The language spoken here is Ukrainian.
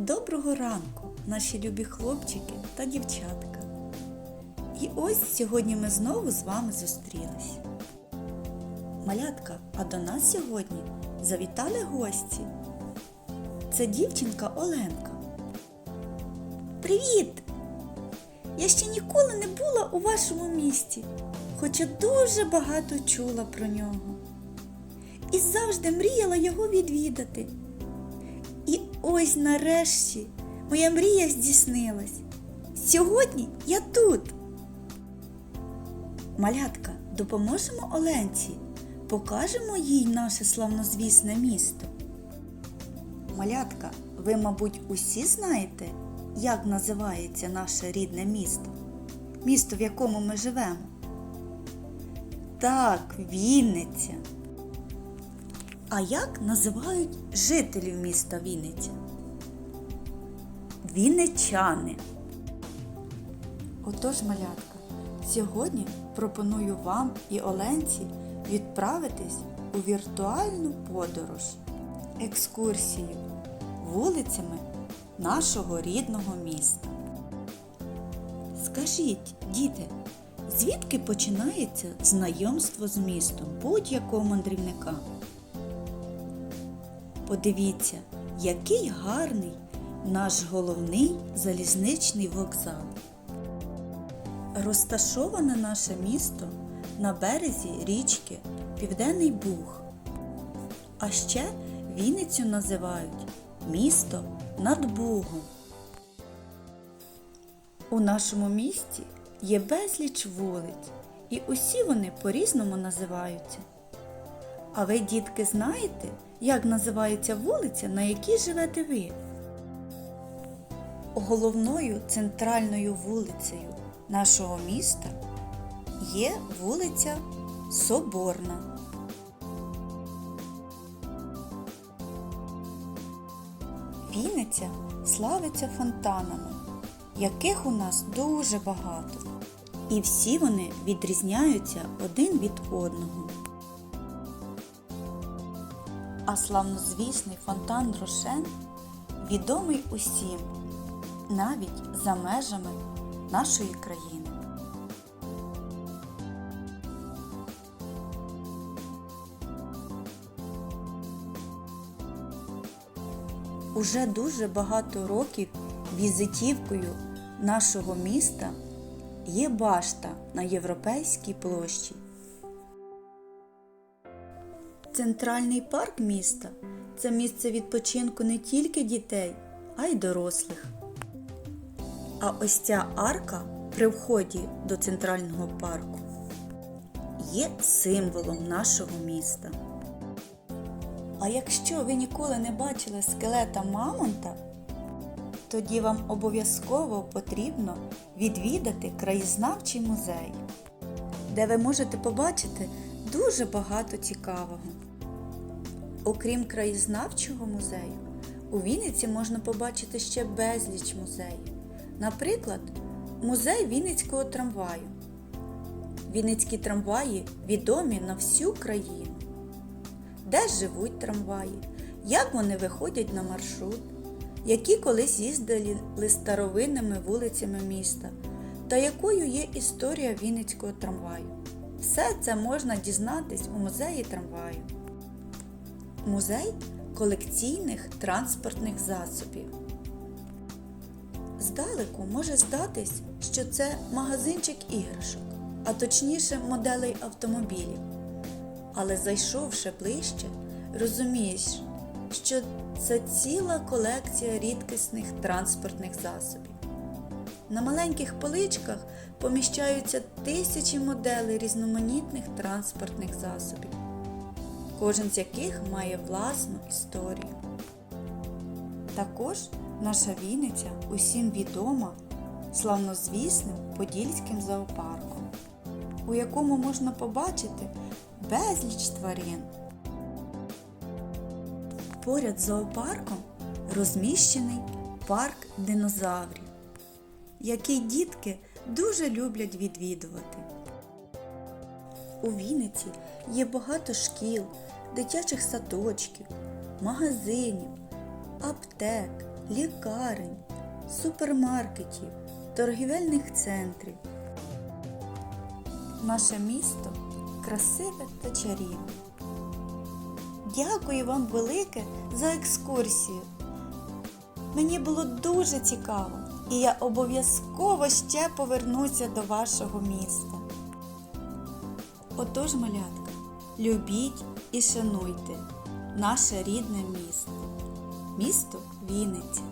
Доброго ранку, наші любі хлопчики та дівчатка. І ось сьогодні ми знову з вами зустрілись. Малятка, а до нас сьогодні завітали гості. Це дівчинка Оленка. Привіт! Я ще ніколи не була у вашому місті, хоча дуже багато чула про нього. І завжди мріяла його відвідати. І ось нарешті моя мрія здійснилась. Сьогодні я тут. Малятка, допоможемо Оленці, покажемо їй наше славнозвісне місто. Малятка, ви, мабуть, усі знаєте, як називається наше рідне місто? Місто, в якому ми живемо? Так, Вінниця. А як називають жителів міста Вінниця? Вінничани. Отож, малятка, сьогодні пропоную вам і Оленці відправитись у віртуальну подорож, екскурсію вулицями нашого рідного міста. Скажіть, діти, звідки починається знайомство з містом будь-якого мандрівника? Подивіться, який гарний наш головний залізничний вокзал. Розташоване наше місто на березі річки Південний Буг. А ще Вінницю називають місто над Бугом. У нашому місті є безліч вулиць, і усі вони по-різному називаються. А ви, дітки, знаєте, як називається вулиця, на якій живете ви? Головною центральною вулицею нашого міста є вулиця Соборна. Вінниця славиться фонтанами, яких у нас дуже багато. І всі вони відрізняються один від одного. А славнозвісний фонтан Рошен відомий усім, навіть за межами нашої країни. Уже дуже багато років візитівкою нашого міста є башта на Європейській площі. Центральний парк міста це місце відпочинку не тільки дітей, а й дорослих. А ось ця арка при вході до центрального парку є символом нашого міста. А якщо ви ніколи не бачили скелета Мамонта, тоді вам обов'язково потрібно відвідати краєзнавчий музей, де ви можете побачити дуже багато цікавого. Окрім краєзнавчого музею, у Вінниці можна побачити ще безліч музеїв. Наприклад, музей Вінницького трамваю. Вінницькі трамваї відомі на всю країну. Де живуть трамваї, як вони виходять на маршрут, які колись їздили старовинними вулицями міста та якою є історія Вінницького трамваю. Все це можна дізнатись у музеї трамваю. Музей колекційних транспортних засобів. Здалеку може здатись, що це магазинчик іграшок, а точніше моделей автомобілів. Але зайшовши ближче, розумієш, що це ціла колекція рідкісних транспортних засобів. На маленьких поличках поміщаються тисячі моделей різноманітних транспортних засобів, кожен з яких має власну історію. Також наша Вінниця усім відома славнозвісним Подільським зоопарком, у якому можна побачити безліч тварин. Поряд з зоопарком розміщений парк динозаврів, який дітки дуже люблять відвідувати. У Вінниці є багато шкіл, дитячих садочків, магазинів, аптек, лікарень, супермаркетів, торгівельних центрів. Наше місто красиве та чарівне. Дякую вам велике за екскурсію. Мені було дуже цікаво, і я обов'язково ще повернуся до вашого міста. Отож, малятка, любіть і шануйте наше рідне місто, місто Вінниця.